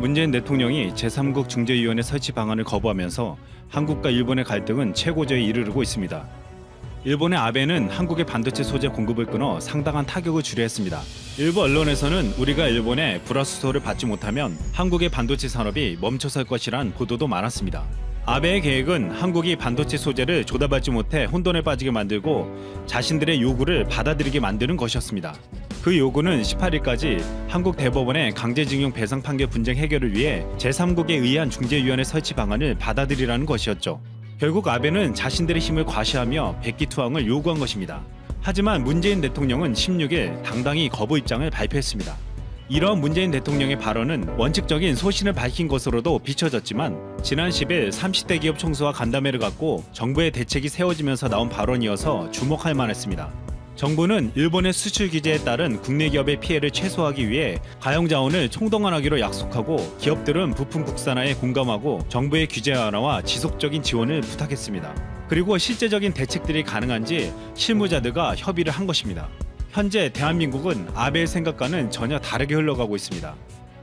문재인 대통령이 제3국 중재위원회 설치 방안을 거부하면서 한국과 일본의 갈등은 최고조에 이르르고 있습니다. 일본의 아베는 한국의 반도체 소재 공급을 끊어 상당한 타격을 주려 했습니다. 일부 언론에서는 우리가 일본의 불화수소를 받지 못하면 한국의 반도체 산업이 멈춰설 것이란 보도도 많았습니다. 아베의 계획은 한국이 반도체 소재를 조달받지 못해 혼돈에 빠지게 만들고 자신들의 요구를 받아들이게 만드는 것이었습니다. 그 요구는 18일까지 한국 대법원의 강제징용 배상 판결 분쟁 해결을 위해 제3국에 의한 중재위원회 설치 방안을 받아들이라는 것이었죠. 결국 아베는 자신들의 힘을 과시하며 백기투항을 요구한 것입니다. 하지만 문재인 대통령은 16일 당당히 거부 입장을 발표했습니다. 이러한 문재인 대통령의 발언은 원칙적인 소신을 밝힌 것으로도 비춰졌지만 지난 10일 30대 기업 총수와 간담회를 갖고 정부의 대책이 세워지면서 나온 발언이어서 주목할 만했습니다. 정부는 일본의 수출 규제에 따른 국내 기업의 피해를 최소화하기 위해 가용 자원을 총동원하기로 약속하고 기업들은 부품 국산화에 공감하고 정부의 규제 완화와 지속적인 지원을 부탁했습니다. 그리고 실제적인 대책들이 가능한지 실무자들과 협의를 한 것입니다. 현재 대한민국은 아베의 생각과는 전혀 다르게 흘러가고 있습니다.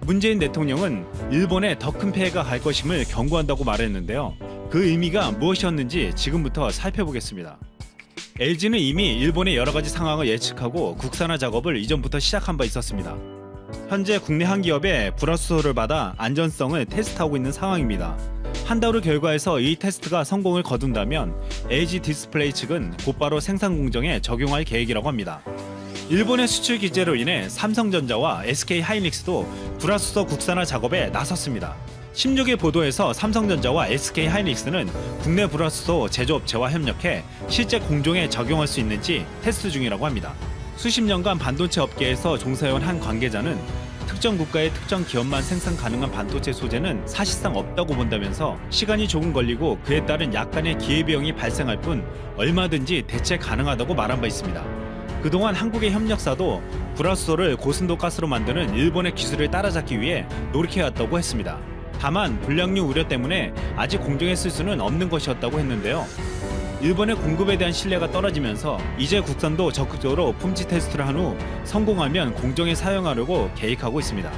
문재인 대통령은 일본에 더큰 폐해가 갈 것임을 경고한다고 말했는데요. 그 의미가 무엇이었는지 지금부터 살펴보겠습니다. LG는 이미 일본의 여러 가지 상황을 예측하고 국산화 작업을 이전부터 시작한 바 있었습니다. 현재 국내 한 기업의 불화수소를 받아 안전성을 테스트하고 있는 상황입니다. 한 달 후 결과에서 이 테스트가 성공을 거둔다면 LG 디스플레이 측은 곧바로 생산 공정에 적용할 계획이라고 합니다. 일본의 수출 규제로 인해 삼성전자와 SK 하이닉스도 불화수소 국산화 작업에 나섰습니다. 16일 보도에서 삼성전자와 SK 하이닉스는 국내 불화수소 제조업체와 협력해 실제 공정에 적용할 수 있는지 테스트 중이라고 합니다. 수십 년간 반도체 업계에서 종사해온 한 관계자는 특정 국가의 특정 기업만 생산 가능한 반도체 소재는 사실상 없다고 본다면서 시간이 조금 걸리고 그에 따른 약간의 기회비용이 발생할 뿐 얼마든지 대체 가능하다고 말한 바 있습니다. 그동안 한국의 협력사도 불화수소를 고순도 가스로 만드는 일본의 기술을 따라잡기 위해 노력해왔다고 했습니다. 다만 불량류 우려 때문에 아직 공정에 쓸 수는 없는 것이었다고 했는데요. 일본의 공급에 대한 신뢰가 떨어지면서 이제 국산도 적극적으로 품질 테스트를 한 후 성공하면 공정에 사용하려고 계획하고 있습니다.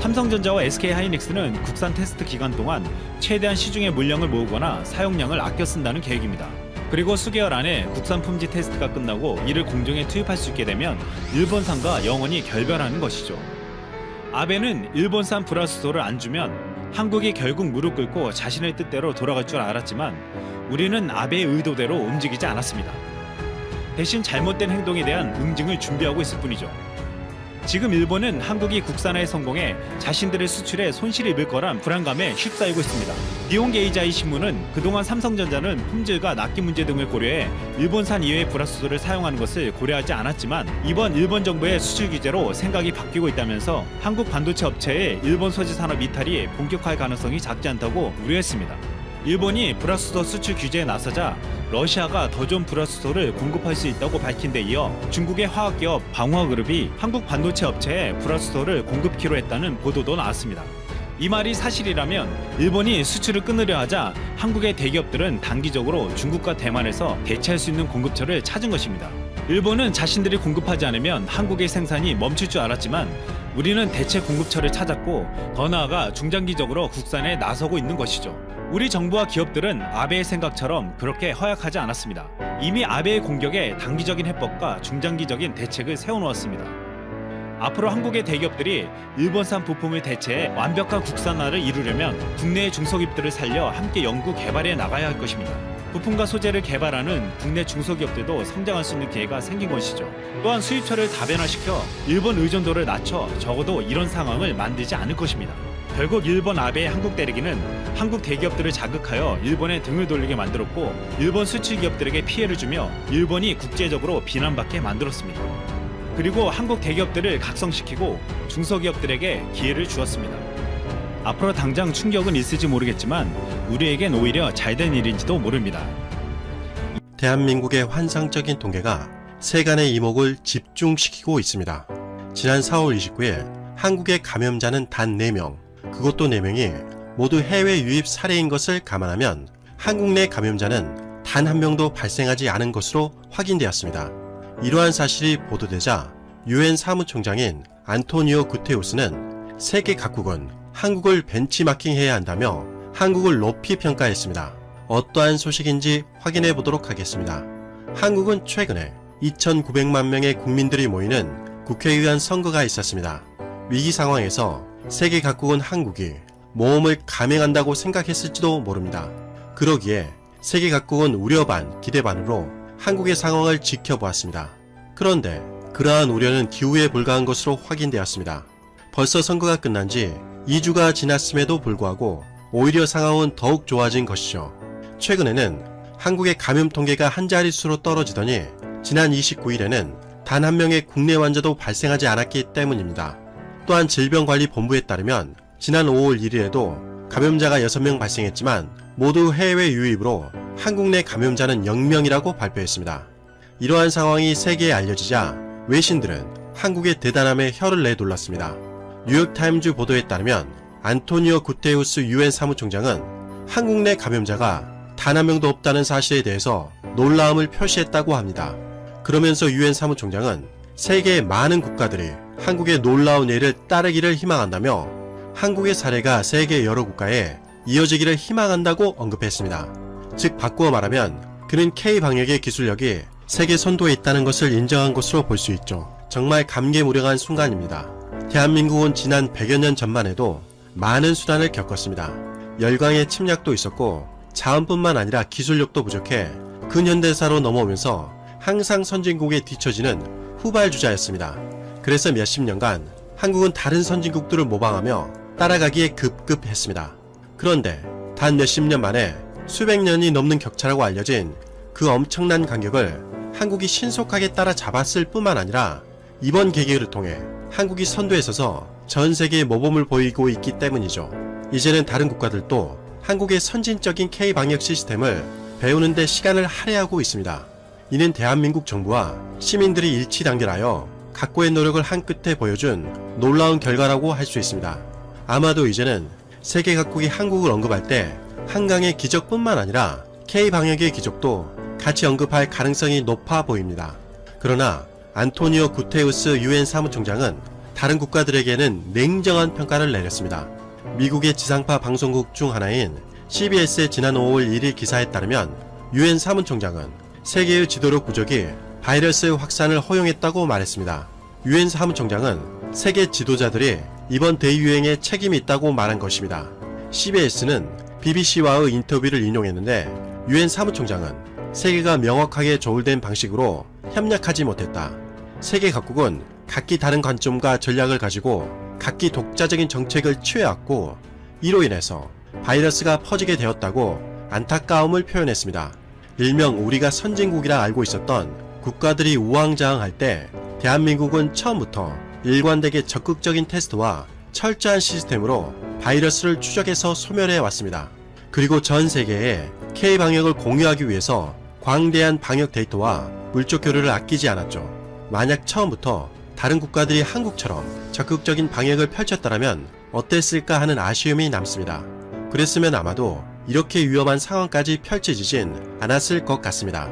삼성전자와 SK 하이닉스는 국산 테스트 기간 동안 최대한 시중의 물량을 모으거나 사용량을 아껴 쓴다는 계획입니다. 그리고 수개월 안에 국산 품질 테스트가 끝나고 이를 공정에 투입할 수 있게 되면 일본산과 영원히 결별하는 것이죠. 아베는 일본산 불화수소를 안 주면 한국이 결국 무릎 꿇고 자신의 뜻대로 돌아갈 줄 알았지만 우리는 아베의 의도대로 움직이지 않았습니다. 대신 잘못된 행동에 대한 응징을 준비하고 있을 뿐이죠. 지금 일본은 한국이 국산화에 성공해 자신들의 수출에 손실을 입을 거란 불안감에 휩싸이고 있습니다. 니온게이자이 신문은 그동안 삼성전자는 품질과 납기 문제 등을 고려해 일본산 이외의 불화수소를 사용하는 것을 고려하지 않았지만 이번 일본 정부의 수출 규제로 생각이 바뀌고 있다면서 한국 반도체 업체의 일본 소재 산업 이탈이 본격화할 가능성이 작지 않다고 우려했습니다. 일본이 불화수소 수출 규제에 나서자 러시아가 더 좋은 불화수소를 공급할 수 있다고 밝힌 데 이어 중국의 화학기업 방화그룹이 한국 반도체 업체에 불화수소를 공급키로 했다는 보도도 나왔습니다. 이 말이 사실이라면 일본이 수출을 끊으려 하자 한국의 대기업들은 단기적으로 중국과 대만에서 대체할 수 있는 공급처를 찾은 것입니다. 일본은 자신들이 공급하지 않으면 한국의 생산이 멈출 줄 알았지만 우리는 대체 공급처를 찾았고 더 나아가 중장기적으로 국산에 나서고 있는 것이죠. 우리 정부와 기업들은 아베의 생각처럼 그렇게 허약하지 않았습니다. 이미 아베의 공격에 단기적인 해법과 중장기적인 대책을 세워놓았습니다. 앞으로 한국의 대기업들이 일본산 부품을 대체해 완벽한 국산화를 이루려면 국내의 중소기업들을 살려 함께 연구 개발해 나가야 할 것입니다. 부품과 소재를 개발하는 국내 중소기업들도 성장할 수 있는 기회가 생긴 것이죠. 또한 수입처를 다변화시켜 일본 의존도를 낮춰 적어도 이런 상황을 만들지 않을 것입니다. 결국 일본 아베의 한국 때리기는 한국 대기업들을 자극하여 일본에 등을 돌리게 만들었고 일본 수출 기업들에게 피해를 주며 일본이 국제적으로 비난받게 만들었습니다. 그리고 한국 대기업들을 각성시키고 중소기업들에게 기회를 주었습니다. 앞으로 당장 충격은 있을지 모르겠지만 우리에겐 오히려 잘된 일인지도 모릅니다. 대한민국의 환상적인 통계가 세간의 이목을 집중시키고 있습니다. 지난 4월 29일 한국의 감염자는 단 4명, 그것도 4명이 모두 해외 유입 사례인 것을 감안하면 한국 내 감염자는 단 한 명도 발생하지 않은 것으로 확인되었습니다. 이러한 사실이 보도되자 유엔 사무총장인 안토니오 구테우스는 세계 각국은 한국을 벤치마킹해야 한다며 한국을 높이 평가했습니다. 어떠한 소식인지 확인해 보도록 하겠습니다. 한국은 최근에 2,900만 명의 국민들이 모이는 국회의원 선거가 있었습니다. 위기 상황에서 세계 각국은 한국이 모험을 감행한다고 생각했을지도 모릅니다. 그러기에 세계 각국은 우려 반, 기대 반으로 한국의 상황을 지켜보았습니다. 그런데 그러한 우려는 기후에 불과한 것으로 확인되었습니다. 벌써 선거가 끝난 지 2주가 지났음에도 불구하고 오히려 상황은 더욱 좋아진 것이죠. 최근에는 한국의 감염 통계가 한 자릿수로 떨어지더니 지난 29일에는 단 한 명의 국내 환자도 발생하지 않았기 때문입니다. 또한 질병관리본부에 따르면 지난 5월 1일에도 감염자가 6명 발생했지만 모두 해외 유입으로 한국 내 감염자는 0명이라고 발표했습니다. 이러한 상황이 세계에 알려지자 외신들은 한국의 대단함에 혀를 내둘렀습니다. 뉴욕타임즈 보도에 따르면 안토니오 구테우스 유엔 사무총장은 한국 내 감염자가 단 한 명도 없다는 사실에 대해서 놀라움을 표시했다고 합니다. 그러면서 유엔 사무총장은 세계의 많은 국가들이 한국의 놀라운 예를 따르기를 희망한다며 한국의 사례가 세계 여러 국가에 이어지기를 희망한다고 언급했습니다. 즉 바꾸어 말하면 그는 K 방역의 기술력이 세계 선도에 있다는 것을 인정한 것으로 볼 수 있죠. 정말 감개무량한 순간입니다. 대한민국은 지난 100여 년 전만 해도 많은 수단을 겪었습니다. 열강의 침략도 있었고 자원뿐만 아니라 기술력도 부족해 근현대사로 넘어오면서 항상 선진국에 뒤처지는 후발주자였습니다. 그래서 몇십 년간 한국은 다른 선진국들을 모방하며 따라가기에 급급했습니다. 그런데 단 몇십 년 만에 수백 년이 넘는 격차라고 알려진 그 엄청난 간격을 한국이 신속하게 따라잡았을 뿐만 아니라 이번 계기를 통해 한국이 선두에 서서 전 세계에 모범을 보이고 있기 때문이죠. 이제는 다른 국가들도 한국의 선진적인 K 방역 시스템을 배우는데 시간을 할애하고 있습니다. 이는 대한민국 정부와 시민들이 일치 단결하여 각고의 노력을 한 끝에 보여준 놀라운 결과라고 할 수 있습니다. 아마도 이제는 세계 각국이 한국을 언급할 때 한강의 기적뿐만 아니라 K 방역의 기적도 같이 언급할 가능성이 높아 보입니다. 그러나 안토니오 구테우스 유엔 사무총장은 다른 국가들에게는 냉정한 평가를 내렸습니다. 미국의 지상파 방송국 중 하나인 CBS의 지난 5월 1일 기사에 따르면 유엔 사무총장은 세계의 지도력 부족이 바이러스 확산을 허용했다고 말했습니다. 유엔 사무총장은 세계 지도자들이 이번 대유행에 책임이 있다고 말한 것입니다. CBS는 BBC와의 인터뷰를 인용했는데 유엔 사무총장은 세계가 명확하게 조율된 방식으로 협력하지 못했다. 세계 각국은 각기 다른 관점과 전략을 가지고 각기 독자적인 정책을 취해왔고 이로 인해서 바이러스가 퍼지게 되었다고 안타까움을 표현했습니다. 일명 우리가 선진국이라 알고 있었던 국가들이 우왕좌왕할 때 대한민국은 처음부터 일관되게 적극적인 테스트와 철저한 시스템으로 바이러스를 추적해서 소멸해 왔습니다. 그리고 전 세계에 K 방역을 공유하기 위해서 광대한 방역 데이터와 물적 교류를 아끼지 않았죠. 만약 처음부터 다른 국가들이 한국처럼 적극적인 방역을 펼쳤다면 어땠을까 하는 아쉬움이 남습니다. 그랬으면 아마도 이렇게 위험한 상황까지 펼쳐지진 않았을 것 같습니다.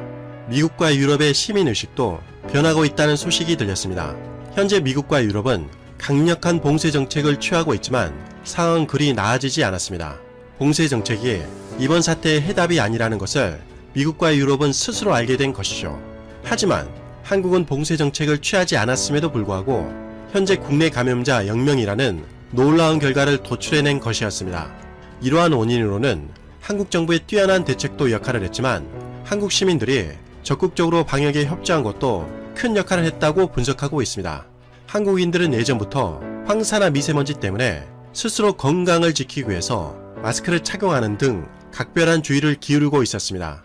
미국과 유럽의 시민의식도 변하고 있다는 소식이 들렸습니다. 현재 미국과 유럽은 강력한 봉쇄 정책을 취하고 있지만 상황 그리 나아지지 않았습니다. 봉쇄 정책이 이번 사태의 해답이 아니라는 것을 미국과 유럽은 스스로 알게 된 것이죠. 하지만 한국은 봉쇄 정책을 취하지 않았음에도 불구하고 현재 국내 감염자 0명이라는 놀라운 결과를 도출해낸 것이었습니다. 이러한 원인으로는 한국 정부의 뛰어난 대책도 역할을 했지만 한국 시민들이 적극적으로 방역에 협조한 것도 큰 역할을 했다고 분석하고 있습니다. 한국인들은 예전부터 황사나 미세먼지 때문에 스스로 건강을 지키기 위해서 마스크를 착용하는 등 각별한 주의를 기울이고 있었습니다.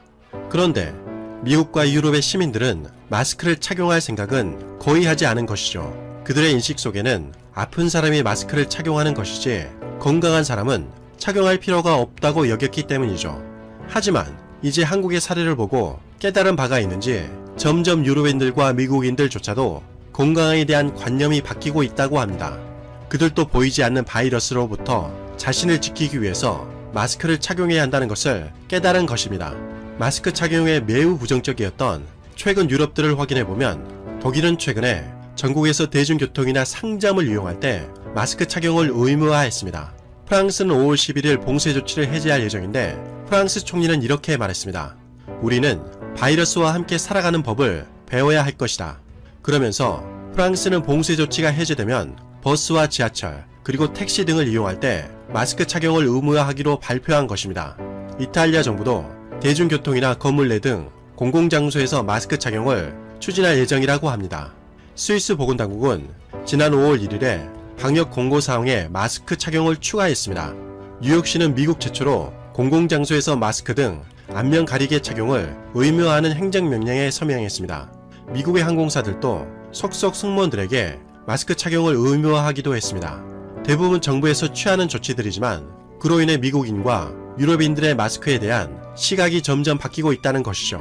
그런데 미국과 유럽의 시민들은 마스크를 착용할 생각은 거의 하지 않은 것이죠. 그들의 인식 속에는 아픈 사람이 마스크를 착용하는 것이지 건강한 사람은 착용할 필요가 없다고 여겼기 때문이죠. 하지만 이제 한국의 사례를 보고 깨달은 바가 있는지 점점 유럽인들과 미국인들조차도 건강에 대한 관념이 바뀌고 있다고 합니다. 그들도 보이지 않는 바이러스로부터 자신을 지키기 위해서 마스크를 착용해야 한다는 것을 깨달은 것입니다. 마스크 착용에 매우 부정적이었던 최근 유럽들을 확인해 보면 독일은 최근에 전국에서 대중교통이나 상점을 이용할 때 마스크 착용을 의무화했습니다. 프랑스는 5월 11일 봉쇄 조치를 해제할 예정인데 프랑스 총리는 이렇게 말했습니다. 우리는 바이러스와 함께 살아가는 법을 배워야 할 것이다. 그러면서 프랑스는 봉쇄 조치가 해제되면 버스와 지하철, 그리고 택시 등을 이용할 때 마스크 착용을 의무화하기로 발표한 것입니다. 이탈리아 정부도 대중교통이나 건물 내 등 공공장소에서 마스크 착용을 추진할 예정이라고 합니다. 스위스 보건당국은 지난 5월 1일에 방역 공고 사항에 마스크 착용을 추가했습니다. 뉴욕시는 미국 최초로 공공장소에서 마스크 등 안면 가리개 착용을 의무화하는 행정명령에 서명했습니다. 미국의 항공사들도 속속 승무원들에게 마스크 착용을 의무화하기도 했습니다. 대부분 정부에서 취하는 조치들이지만 그로 인해 미국인과 유럽인들의 마스크에 대한 시각이 점점 바뀌고 있다는 것이죠.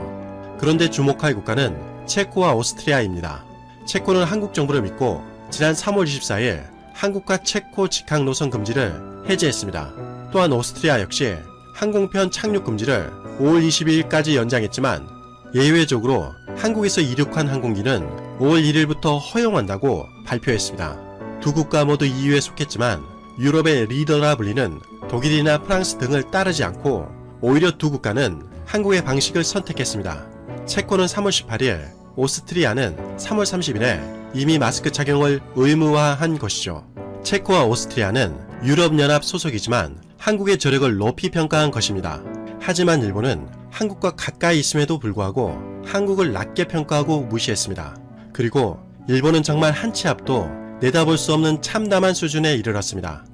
그런데 주목할 국가는 체코와 오스트리아입니다. 체코는 한국 정부를 믿고 지난 3월 24일 한국과 체코 직항 노선 금지를 해제했습니다. 또한 오스트리아 역시 항공편 착륙 금지를 5월 22일까지 연장했지만 예외적으로 한국에서 이륙한 항공기는 5월 1일부터 허용한다고 발표했습니다. 두 국가 모두 EU에 속했지만 유럽의 리더라 불리는 독일이나 프랑스 등을 따르지 않고 오히려 두 국가는 한국의 방식을 선택했습니다. 체코는 3월 18일, 오스트리아는 3월 30일에 이미 마스크 착용을 의무화한 것이죠. 체코와 오스트리아는 유럽연합 소속이지만 한국의 저력을 높이 평가한 것입니다. 하지만 일본은 한국과 가까이 있음에도 불구하고 한국을 낮게 평가하고 무시했습니다. 그리고 일본은 정말 한 치 앞도 내다볼 수 없는 참담한 수준에 이르렀습니다.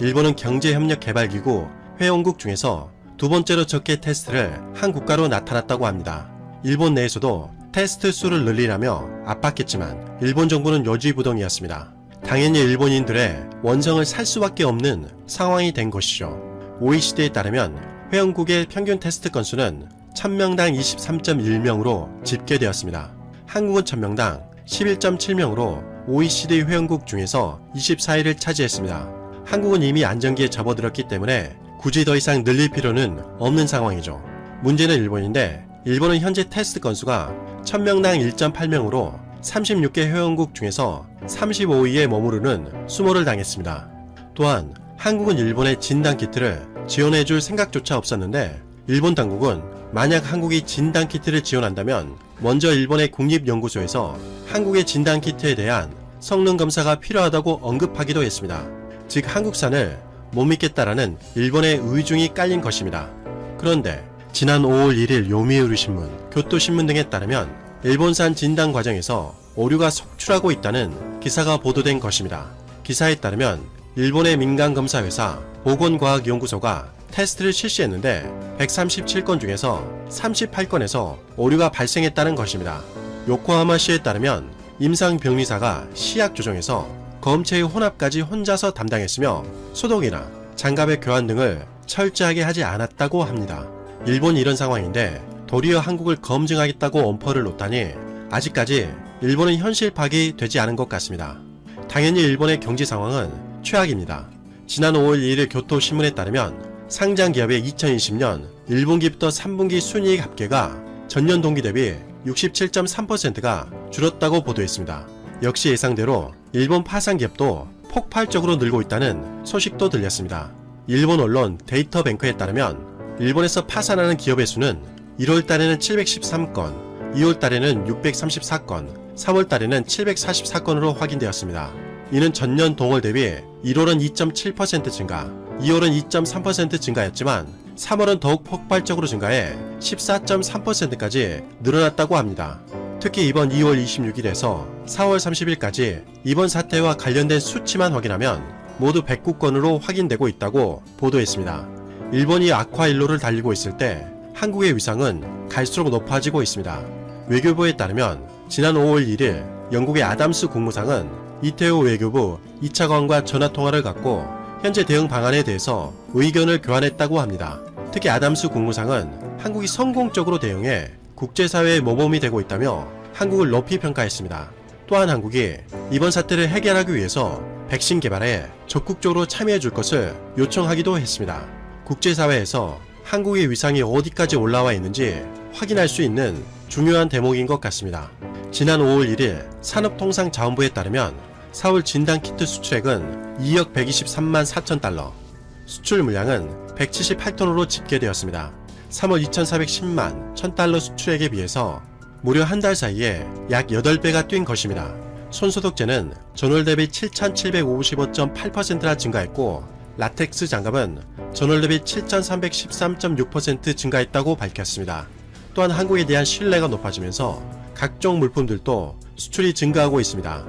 일본은 경제협력개발기구 회원국 중에서 두 번째로 적게 테스트를 한 국가로 나타났다고 합니다. 일본 내에서도 테스트 수를 늘리라며 압박했지만 일본 정부는 여지부동이었습니다. 당연히 일본인들의 원성을 살 수밖에 없는 상황이 된 것이죠. OECD에 따르면 회원국의 평균 테스트 건수는 1000명당 23.1명으로 집계되었습니다. 한국은 1000명당 11.7명으로 OECD 회원국 중에서 24위를 차지했습니다. 한국은 이미 안정기에 접어들었기 때문에 굳이 더 이상 늘릴 필요는 없는 상황이죠. 문제는 일본인데 일본은 현재 테스트 건수가 1000명당 1.8명으로 36개 회원국 중에서 35위에 머무르는 수모를 당했습니다. 또한 한국은 일본의 진단 키트를 지원해줄 생각조차 없었는데 일본 당국은 만약 한국이 진단 키트를 지원한다면 먼저 일본의 국립연구소에서 한국의 진단 키트에 대한 성능 검사가 필요하다고 언급하기도 했습니다. 즉 한국산을 못 믿겠다라는 일본의 의중이 깔린 것입니다. 그런데 지난 5월 1일 요미우리 신문, 교토신문 등에 따르면 일본산 진단 과정에서 오류가 속출하고 있다는 기사가 보도된 것입니다. 기사에 따르면 일본의 민간 검사 회사 보건과학연구소가 테스트를 실시했는데 137건 중에서 38건에서 오류가 발생했다는 것입니다. 요코하마시에 따르면 임상 병리사가 시약 조정에서 검체의 혼합까지 혼자서 담당했으며 소독이나 장갑의 교환 등을 철저하게 하지 않았다고 합니다. 일본이 이런 상황인데 도리어 한국을 검증하겠다고 엄포를 놓다니 아직까지 일본은 현실 파악이 되지 않은 것 같습니다. 당연히 일본의 경제 상황은 최악입니다. 지난 5월 2일 교토신문에 따르면 상장 기업의 2020년 1분기부터 3분기 순이익 합계가 전년 동기 대비 67.3%가 줄었다고 보도했습니다. 역시 예상대로 일본 파산 기업도 폭발적으로 늘고 있다는 소식도 들렸습니다. 일본 언론 데이터뱅크에 따르면 일본에서 파산하는 기업의 수는 1월 달에는 713건, 2월 달에는 634건, 3월 달에는 744건으로 확인되었습니다. 이는 전년 동월 대비 1월은 2.7% 증가, 2월은 2.3% 증가였지만 3월은 더욱 폭발적으로 증가해 14.3%까지 늘어났다고 합니다. 특히 이번 2월 26일에서 4월 30일까지 이번 사태와 관련된 수치만 확인하면 모두 109건으로 확인되고 있다고 보도했습니다. 일본이 악화 일로를 달리고 있을 때 한국의 위상은 갈수록 높아지고 있습니다. 외교부에 따르면 지난 5월 1일 영국의 아담스 국무상은 이태호 외교부 2차관과 전화통화를 갖고 현재 대응 방안에 대해서 의견을 교환했다고 합니다. 특히 아담스 국무상은 한국이 성공적으로 대응해 국제사회의 모범이 되고 있다며 한국을 높이 평가했습니다. 또한 한국이 이번 사태를 해결하기 위해서 백신 개발에 적극적으로 참여해 줄 것을 요청하기도 했습니다. 국제사회에서 한국의 위상이 어디까지 올라와 있는지 확인할 수 있는 중요한 대목인 것 같습니다. 지난 5월 1일 산업통상자원부에 따르면 4월 진단키트 수출액은 2억 123만 4천 달러, 수출 물량은 178톤으로 집계되었습니다. 3월 2,410만 1000달러 수출액에 비해서 무려 한 달 사이에 약 8배가 뛴 것입니다. 손소독제는 전월 대비 7,755.8%나 증가했고 라텍스 장갑은 전월 대비 7,313.6% 증가했다고 밝혔습니다. 또한 한국에 대한 신뢰가 높아지면서 각종 물품들도 수출이 증가하고 있습니다.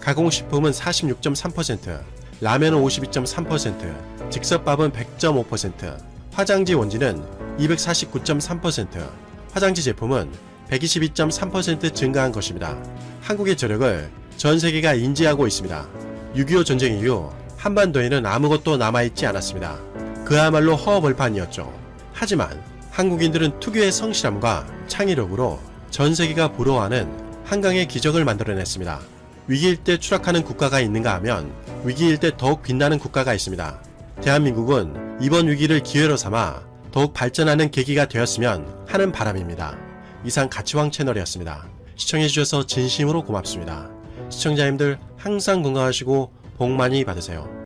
가공식품은 46.3%, 라면은 52.3%, 즉석밥은 100.5%, 화장지 원지는 249.3%, 화장지 제품은 122.3% 증가한 것입니다. 한국의 저력을 전 세계가 인지하고 있습니다. 6.25 전쟁 이후 한반도에는 아무것도 남아있지 않았습니다. 그야말로 허허벌판이었죠. 하지만 한국인들은 특유의 성실함과 창의력으로 전 세계가 부러워하는 한강의 기적을 만들어냈습니다. 위기일 때 추락하는 국가가 있는가 하면 위기일 때 더욱 빛나는 국가가 있습니다. 대한민국은 이번 위기를 기회로 삼아 더욱 발전하는 계기가 되었으면 하는 바람입니다. 이상 가치왕 채널이었습니다. 시청해주셔서 진심으로 고맙습니다. 시청자님들 항상 건강하시고 복 많이 받으세요.